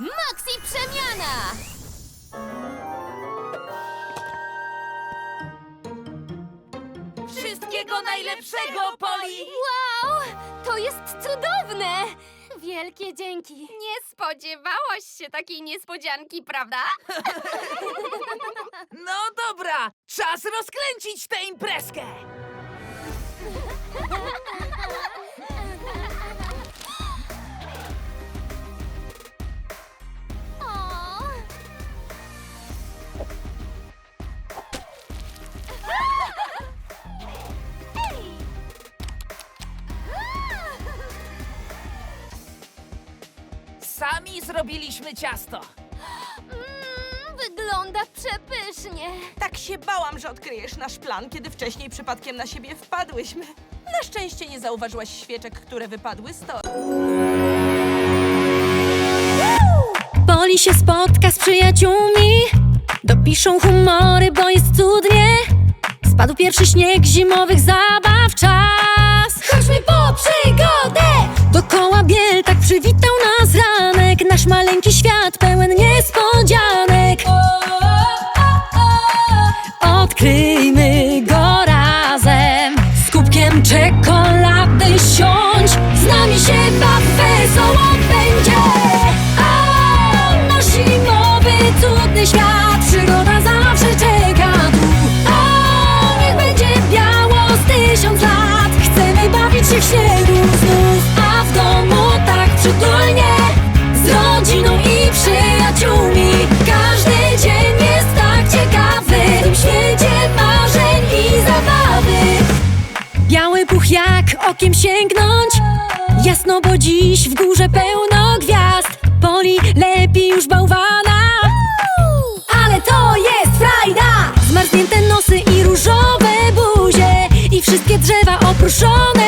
Maxi przemiana! Wszystkiego najlepszego, Poli! Wow! To jest cudowne! Wielkie dzięki! Nie spodziewałaś się takiej niespodzianki, prawda? No dobra, czas rozkręcić tę imprezkę! Zrobiliśmy ciasto. Mm, wygląda przepysznie! Tak się bałam, że odkryjesz nasz plan, kiedy wcześniej przypadkiem na siebie wpadłyśmy. Na szczęście nie zauważyłaś świeczek, które wypadły z toru. Poli się spotka z przyjaciółmi Dopiszą humory, bo jest cudnie Spadł pierwszy śnieg zimowych zabaw czas Chodźmy po przygodę Dokoła biel tak ranek Nasz maleńki świat pełen niespodzianek okiem sięgnąć. Jasno, bo dziś w górze pełno gwiazd. Poli lepiej już bałwana. Ale to jest frajda! Zmarznięte nosy i różowe buzie I wszystkie drzewa oprószone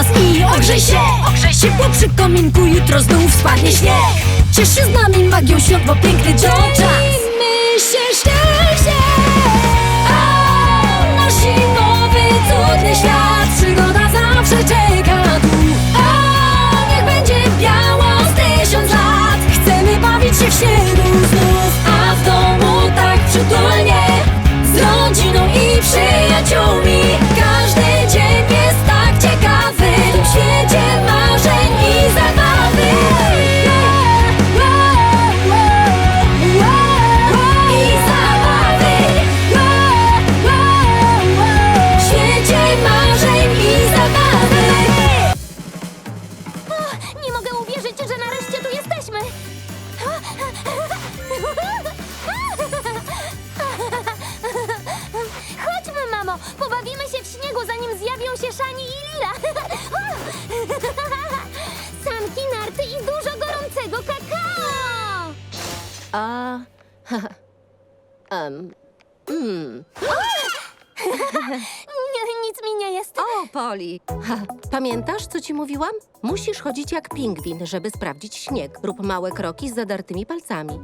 nas i ogrzej się. Ogrzej ciepło przy kominku, jutro znów spadnie śnieg. Ciesz się z nami magią świąt, bo piękny to A. um. Mm. Nie, nic mi nie jest. O, Poli. Ha, pamiętasz, co ci mówiłam? Musisz chodzić jak pingwin, żeby sprawdzić śnieg. Rób małe kroki z zadartymi palcami.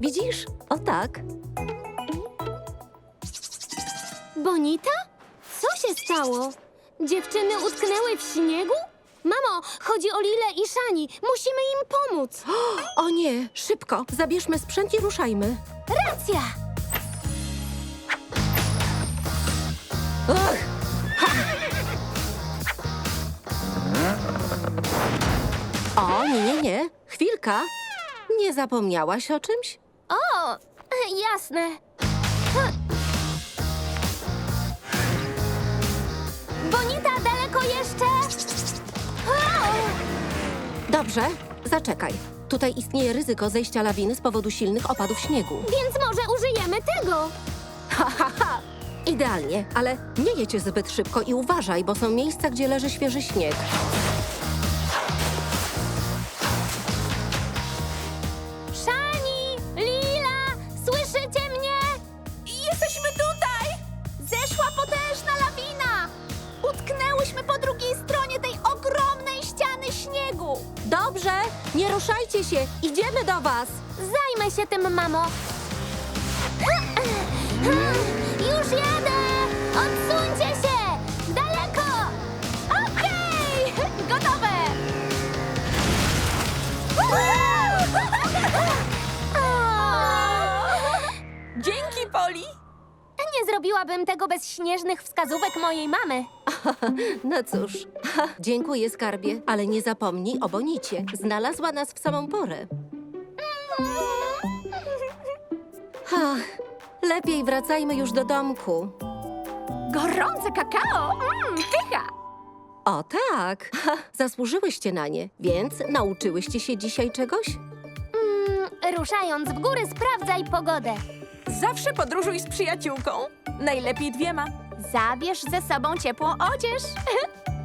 Widzisz? O tak. Bonita? Co się stało? Dziewczyny utknęły w śniegu? Mamo, chodzi o Lilę i Szani. Musimy im pomóc. O nie, szybko. Zabierzmy sprzęt i ruszajmy. Racja! Ugh. O, nie, nie, nie. Chwilka. Nie zapomniałaś o czymś? O, jasne. Ha. Dobrze, zaczekaj. Tutaj istnieje ryzyko zejścia lawiny z powodu silnych opadów śniegu. Więc może użyjemy tego. Ha, ha, ha! Idealnie, ale nie jedź zbyt szybko i uważaj, bo są miejsca, gdzie leży świeży śnieg. Mamo. Już jadę! Odsuńcie się! Daleko! Okej! Gotowe! Dzięki, Poli! Nie zrobiłabym tego bez śnieżnych wskazówek mojej mamy. No cóż, dziękuję skarbie, ale nie zapomnij o Bonicie. Znalazła nas w samą porę. Ha, lepiej wracajmy już do domku. Gorące kakao! Mmm, pycha! O tak, ha, zasłużyłyście na nie, więc nauczyłyście się dzisiaj czegoś? Mm, ruszając w góry, sprawdzaj pogodę. Zawsze podróżuj z przyjaciółką. Najlepiej dwiema. Zabierz ze sobą ciepłą odzież.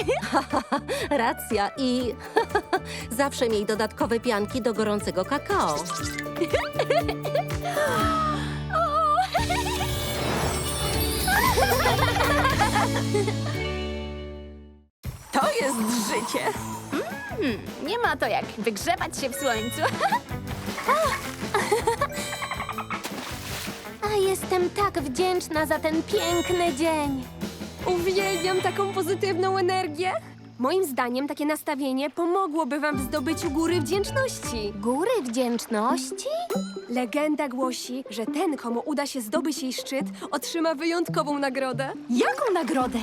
Racja i zawsze miej dodatkowe pianki do gorącego kakao. To jest życie. Nie ma to jak wygrzewać się w słońcu. A jestem tak wdzięczna za ten piękny dzień. Uwielbiam taką pozytywną energię. Moim zdaniem takie nastawienie pomogłoby wam w zdobyciu góry wdzięczności. Góry wdzięczności? Legenda głosi, że ten, komu uda się zdobyć jej szczyt, otrzyma wyjątkową nagrodę. Jaką nagrodę?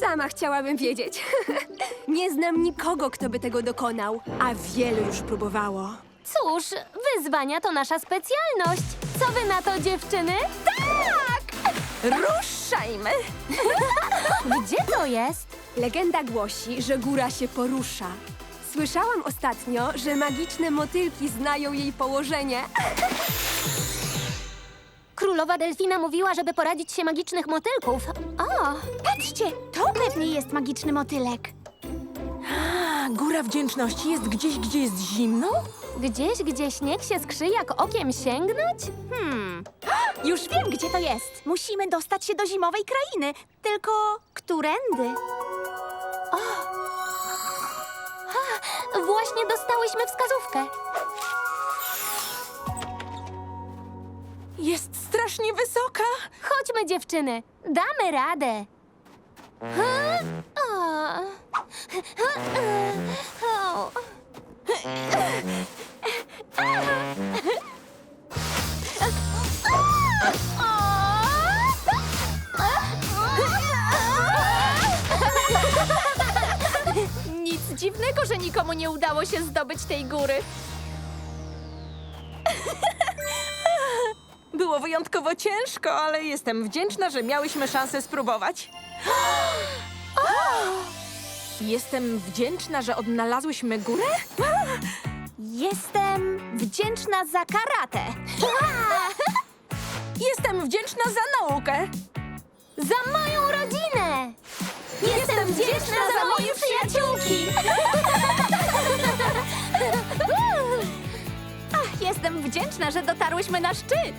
Sama chciałabym wiedzieć. Nie znam nikogo, kto by tego dokonał, a wielu już próbowało. Cóż, wyzwania to nasza specjalność. Co wy na to, dziewczyny? Ruszajmy! Gdzie to jest? Legenda głosi, że góra się porusza. Słyszałam ostatnio, że magiczne motylki znają jej położenie. Królowa Delfina mówiła, żeby poradzić się magicznych motylków. O, Patrzcie, to pewnie jest magiczny motylek. A góra wdzięczności jest gdzieś, gdzie jest zimno? Gdzieś, gdzie śnieg się skrzy, jak okiem sięgnąć? Hmm. Już wiem, gdzie to jest. Musimy dostać się do zimowej krainy. Tylko którędy? Właśnie dostałyśmy wskazówkę. Jest strasznie wysoka. Chodźmy, dziewczyny. Damy radę. Ha? O. Ha, e, o. Nic dziwnego, że nikomu nie udało się zdobyć tej góry. Było wyjątkowo ciężko, ale jestem wdzięczna, że miałyśmy szansę spróbować. Jestem wdzięczna, że odnalazłyśmy górę? Jestem wdzięczna za karate. Jestem wdzięczna za naukę. Za moją rodzinę! Jestem wdzięczna za moje przyjaciółki! Ach, jestem wdzięczna, że dotarłyśmy na szczyt.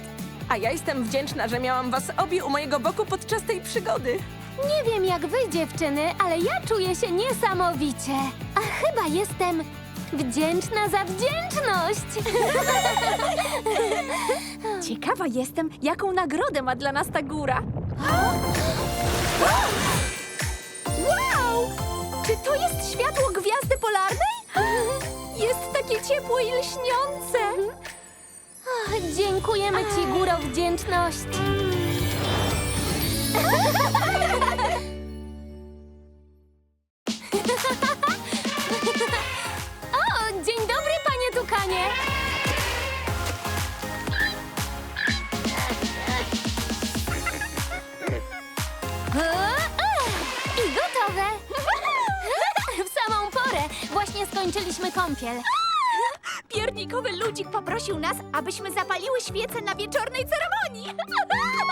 A ja jestem wdzięczna, że miałam was obie u mojego boku podczas tej przygody. Nie wiem jak wy, dziewczyny, ale ja czuję się niesamowicie. A chyba jestem wdzięczna za wdzięczność. Ciekawa jestem, jaką nagrodę ma dla nas ta góra. Wow! Czy to jest światło gwiazdy polarnej? Jest takie ciepłe i lśniące. Och, dziękujemy ci, góro wdzięczności. O, dzień dobry, panie Tukanie. I gotowe. W samą porę. Właśnie skończyliśmy kąpiel. Ludzik poprosił nas, abyśmy zapaliły świece na wieczornej ceremonii.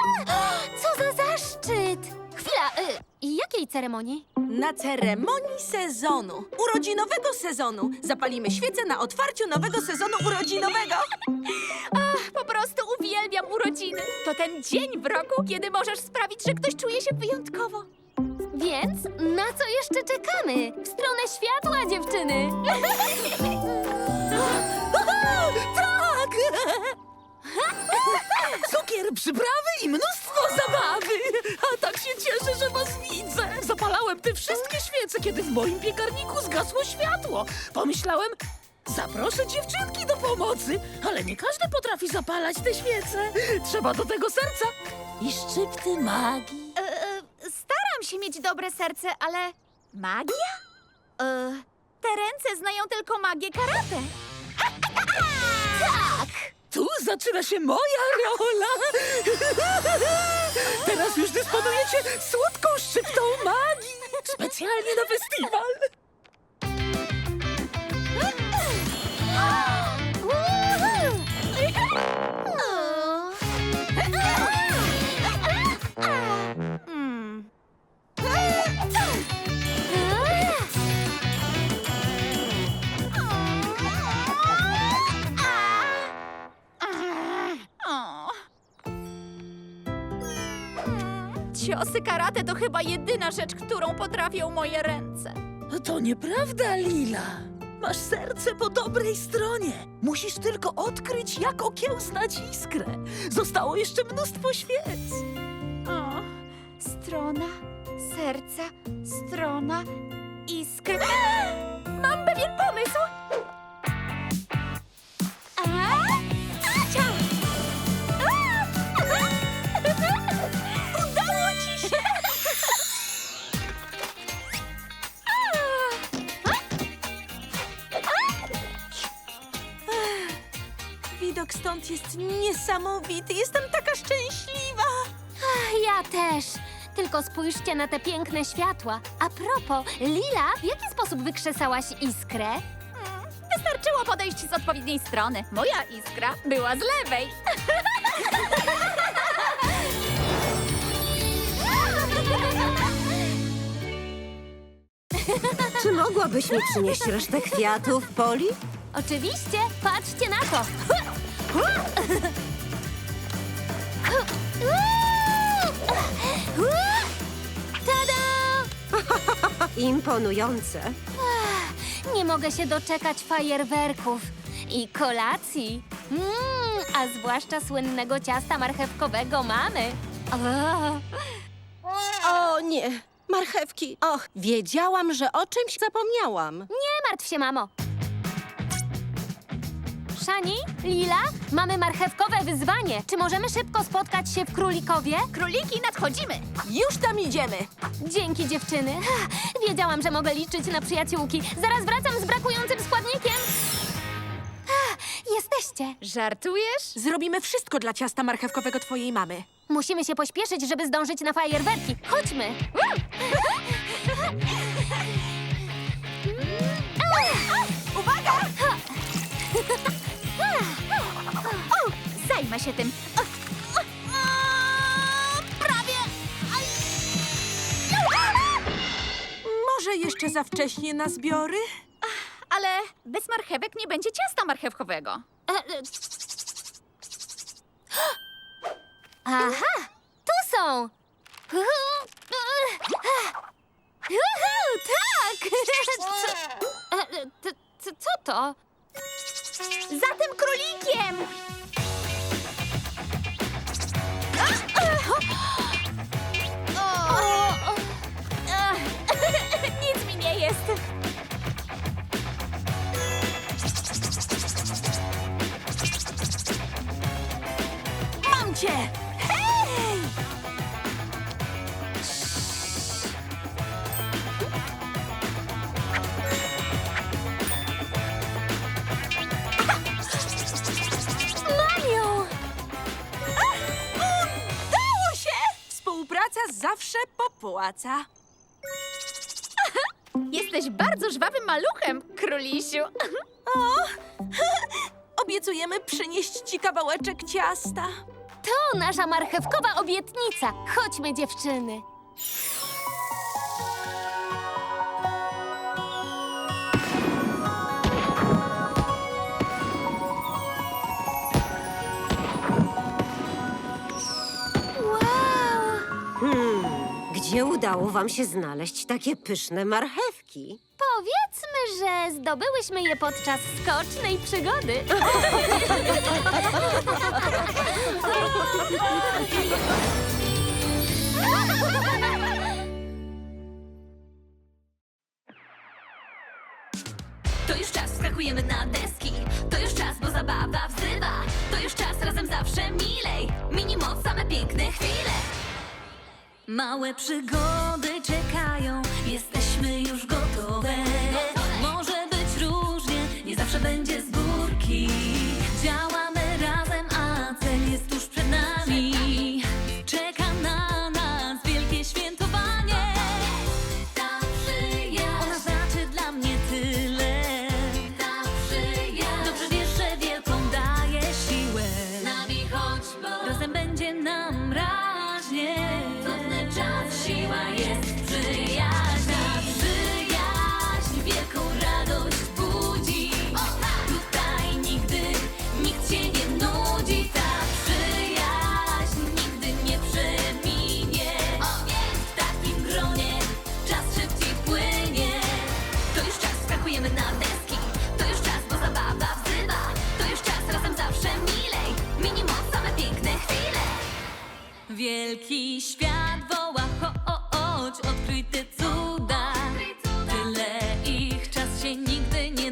Co za zaszczyt! Chwila, y, jakiej ceremonii? Na ceremonii sezonu, urodzinowego sezonu, zapalimy świecę na otwarciu nowego sezonu urodzinowego. Po prostu uwielbiam urodziny. To ten dzień w roku, kiedy możesz sprawić, że ktoś czuje się wyjątkowo. Więc na co jeszcze czekamy? W stronę światła, dziewczyny! Tak! Cukier, przyprawy i mnóstwo zabawy! A tak się cieszę, że was widzę! Zapalałem te wszystkie świece, kiedy w moim piekarniku zgasło światło. Pomyślałem, zaproszę dziewczynki do pomocy, ale nie każdy potrafi zapalać te świece. Trzeba do tego serca i szczypty magii. E, e, staram się mieć dobre serce, ale magia? E, te ręce znają tylko magię karate. Tu zaczyna się moja rola. Teraz już dysponujecie słodką szczyptą magii. Specjalnie na festiwal. Ciosy karate to chyba jedyna rzecz, którą potrafią moje ręce. To nieprawda, Lila. Masz serce po dobrej stronie. Musisz tylko odkryć, jak okiełznać iskrę. Zostało jeszcze mnóstwo świec. O, strona, serca, strona, iskry. Mam pewien pomysł! Stąd jest niesamowity. Jestem taka szczęśliwa. Ja też. Tylko spójrzcie na te piękne światła. A propos, Lila, w jaki sposób wykrzesałaś iskrę? Wystarczyło podejść z odpowiedniej strony. Moja iskra była z lewej. Czy mogłabyś mi przynieść resztę kwiatów, Poli? Oczywiście, patrzcie na to. Tada! Imponujące. Nie mogę się doczekać fajerwerków i kolacji. Mm, a zwłaszcza słynnego ciasta marchewkowego mamy. O, O nie, marchewki. Och, wiedziałam, że o czymś zapomniałam. nie martw się, mamo. Szani, Lila, mamy marchewkowe wyzwanie. Czy możemy szybko spotkać się w Królikowie? Króliki, nadchodzimy. Już tam idziemy. Dzięki, dziewczyny. Wiedziałam, że mogę liczyć na przyjaciółki. Zaraz wracam z brakującym składnikiem. Jesteście. Żartujesz? Zrobimy wszystko dla ciasta marchewkowego twojej mamy. Musimy się pośpieszyć, żeby zdążyć na fajerwerki. Chodźmy. Uwaga! Zajmę się tym. O, o, o, Prawie! Aj. Może jeszcze za wcześnie na zbiory? Ale bez marchewek nie będzie ciasta marchewkowego. E, e. Aha, tu są. Uhu, Uhu, tak! Co, e, e, t- co to? Za tym królikiem! あ! Popłaca. Jesteś bardzo żwawym maluchem, królisiu. Obiecujemy przynieść ci kawałeczek ciasta. To nasza marchewkowa obietnica. Chodźmy, dziewczyny. Udało wam się znaleźć takie pyszne marchewki? Powiedzmy, że zdobyłyśmy je podczas skocznej przygody. To już czas, skakujemy na deski To już czas, bo zabawa wzywa To już czas, razem zawsze milej Mini moc, same piękne Małe przygody czekają Jesteśmy już gotowe. Może być różnie, nie zawsze będzie z górki Wielki świat woła, ho, o, chodź, odkryj te cuda. Tyle ich, czas się nigdy nie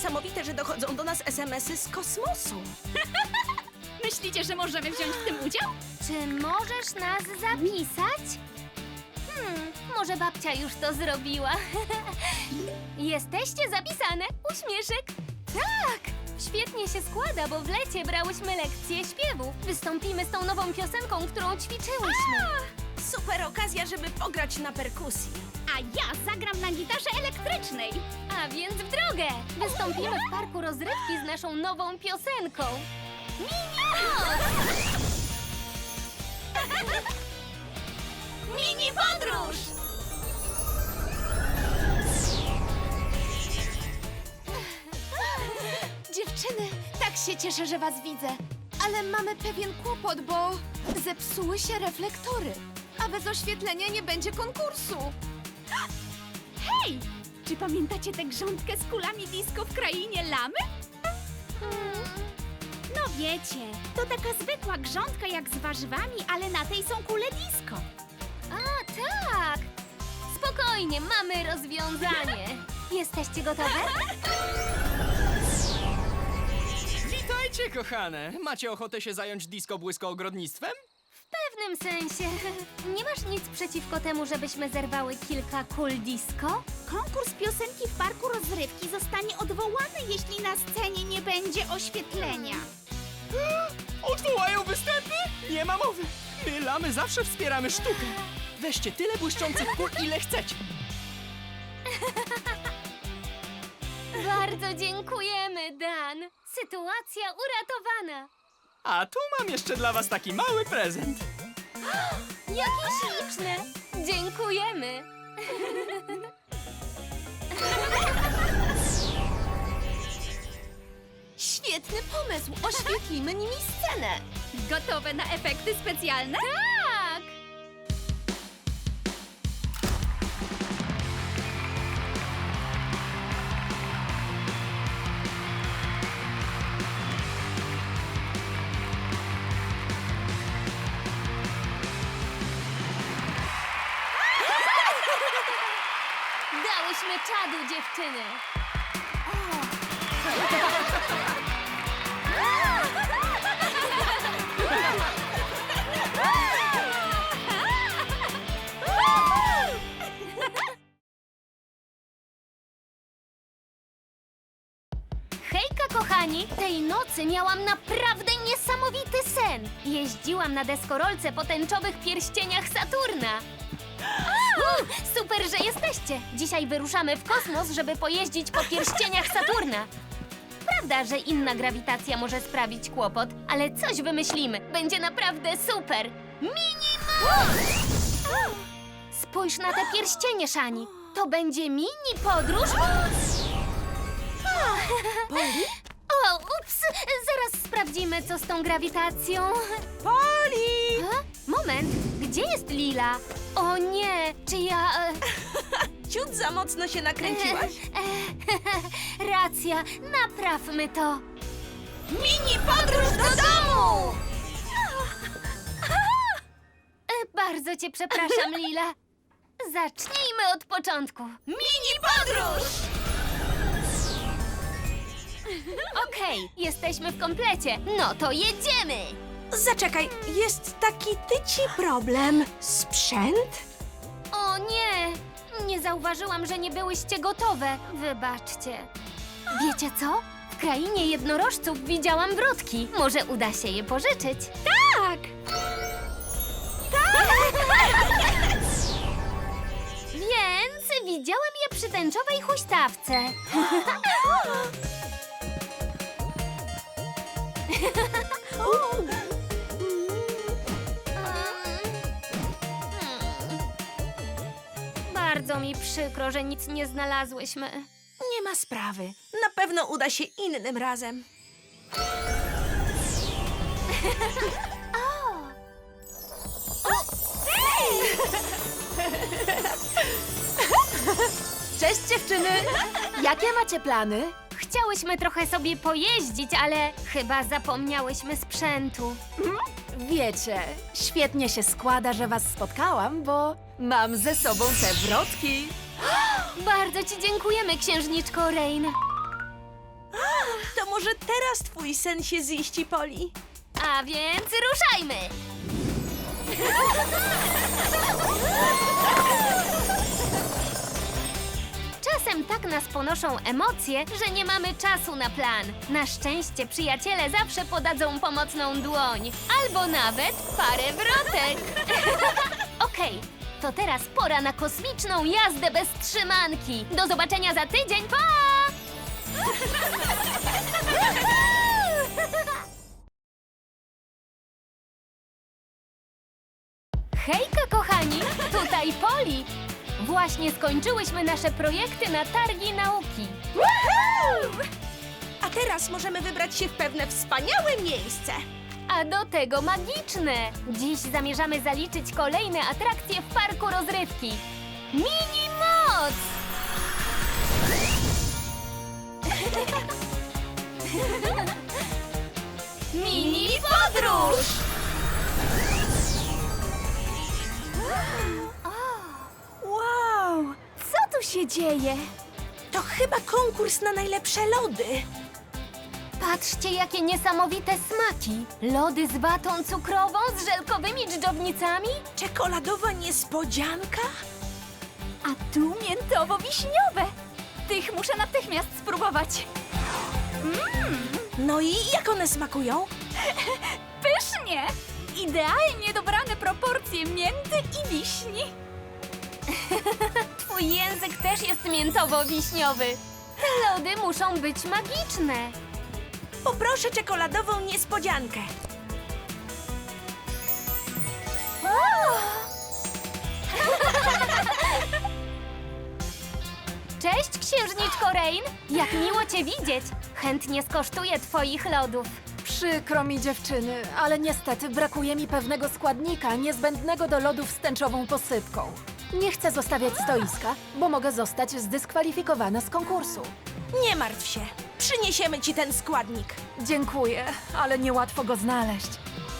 niesamowite, że dochodzą do nas SMS-y z kosmosu. Myślicie, że możemy wziąć w tym udział? Czy możesz nas zapisać? Hmm, może babcia już to zrobiła. Jesteście zapisane? Uśmieszek? Tak! Świetnie się składa, bo w lecie brałyśmy lekcje śpiewu. Wystąpimy z tą nową piosenką, którą ćwiczyłyśmy. Super okazja, żeby pograć na perkusji. A ja zagram na gitarze elektrycznej. A więc w drogę! Wystąpimy w parku rozrywki z naszą nową piosenką. Mini podróż! Dziewczyny, tak się cieszę, że was widzę. Ale mamy pewien kłopot, bo zepsuły się reflektory. A bez oświetlenia nie będzie konkursu. Hej! Czy pamiętacie tę grządkę z kulami disco w krainie lamy? No wiecie, to taka zwykła grządka jak z warzywami, ale na tej są kule disco. A, tak! Spokojnie, Spokojnie, mamy rozwiązanie. Jesteście gotowe? Witajcie, kochane! Macie ochotę się zająć disco błyskoogrodnictwem? W pewnym sensie. Nie masz nic przeciwko temu, żebyśmy zerwały kilka kul disco? Konkurs piosenki w parku rozrywki zostanie odwołany, jeśli na scenie nie będzie oświetlenia. Odwołają występy? Nie ma mowy! My, lamy, zawsze wspieramy sztukę. Weźcie tyle błyszczących kul, ile chcecie. Bardzo dziękujemy, Dan. Sytuacja uratowana. A tu mam jeszcze dla was taki mały prezent. Jakie śliczne. Dziękujemy. Świetny pomysł! Oświetlimy nimi scenę! Gotowe na efekty specjalne? Tak. Dziewczyny. Hejka, kochani! Tej nocy miałam naprawdę niesamowity sen. Jeździłam na deskorolce po tęczowych pierścieniach Saturna. Super, że jesteście! Dzisiaj wyruszamy w kosmos, żeby pojeździć po pierścieniach Saturna. Prawda, że inna grawitacja może sprawić kłopot, ale coś wymyślimy. Będzie naprawdę super! Mini! Spójrz na te pierścienie, Szani. To będzie mini podróż. O, ups! Zaraz sprawdzimy, co z tą grawitacją. Poli! Moment, gdzie jest Lila? O nie, czy ja... e, Ciut za mocno się nakręciłaś. e, Racja, naprawmy to. Mini podróż do domu! E, Bardzo cię przepraszam, Lila. Zacznijmy od początku. Mini podróż! Okej, jesteśmy w komplecie. No to jedziemy! Zaczekaj, jest taki tyci problem. Sprzęt? O nie! Nie zauważyłam, że nie byłyście gotowe. Wybaczcie. Wiecie co? W krainie jednorożców widziałam wrotki. Może uda się je pożyczyć. Tak! Więc widziałam je przy tęczowej huśtawce. Bardzo mi przykro, że nic nie znalazłyśmy. Nie ma sprawy. Na pewno uda się innym razem. Cześć dziewczyny! Jakie macie plany? Chciałyśmy trochę sobie pojeździć, ale chyba zapomniałyśmy sprzętu. Wiecie, świetnie się składa, że was spotkałam, bo mam ze sobą te wrotki. Bardzo ci dziękujemy, księżniczko Rain. To może teraz twój sen się ziści, Poli? A więc ruszajmy! Czasem tak nas ponoszą emocje, że nie mamy czasu na plan. Na szczęście przyjaciele zawsze podadzą pomocną dłoń, albo nawet parę wrotek. Okej, to teraz pora na kosmiczną jazdę bez trzymanki. Do zobaczenia za tydzień, pa! Właśnie skończyłyśmy nasze projekty na targi nauki. A teraz możemy wybrać się w pewne wspaniałe miejsce. A do tego magiczne! Dziś zamierzamy zaliczyć kolejne atrakcje w parku rozrywki. Mini moc! Mini podróż! Się dzieje? To chyba konkurs na najlepsze lody. Patrzcie, jakie niesamowite smaki. Lody z watą cukrową, z żelkowymi dżdżownicami. Czekoladowa niespodzianka? A tu miętowo-wiśniowe. Tych muszę natychmiast spróbować. No i jak one smakują? Pysznie! Idealnie dobrane proporcje mięty i wiśni. Twój język też jest miętowo-wiśniowy. Te lody muszą być magiczne. Poproszę czekoladową niespodziankę. Cześć, księżniczko Rain! Jak miło cię widzieć! Chętnie skosztuję twoich lodów. Przykro mi dziewczyny, ale niestety brakuje mi pewnego składnika niezbędnego do lodów z tęczową posypką. Nie chcę zostawiać stoiska, bo mogę zostać zdyskwalifikowana z konkursu. Nie martw się. Przyniesiemy ci ten składnik. Dziękuję, ale niełatwo go znaleźć.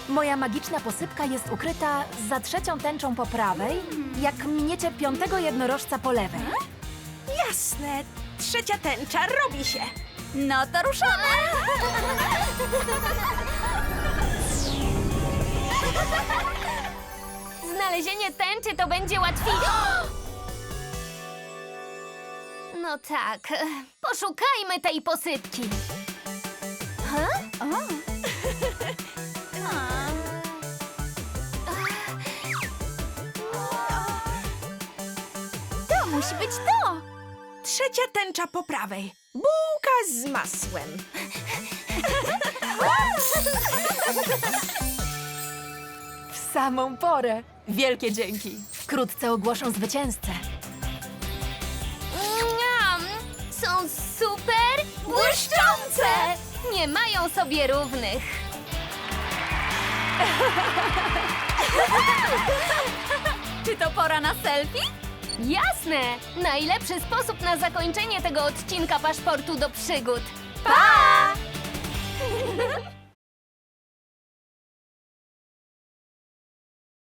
Moja magiczna posypka jest ukryta za trzecią tęczą po prawej, jak miniecie piątego jednorożca po lewej. Jasne. Trzecia tęcza robi się. No to ruszamy! Znalezienie tęczy to będzie łatwiej. No tak, poszukajmy tej posypki. To musi być to! Trzecia tęcza po prawej. Bułka z masłem. Samą porę. Wielkie dzięki. Wkrótce ogłoszą zwycięzcę. Miam! Są super błyszczące! Nie mają sobie równych. Czy to pora na selfie? Jasne! Najlepszy sposób na zakończenie tego odcinka paszportu do przygód. Pa!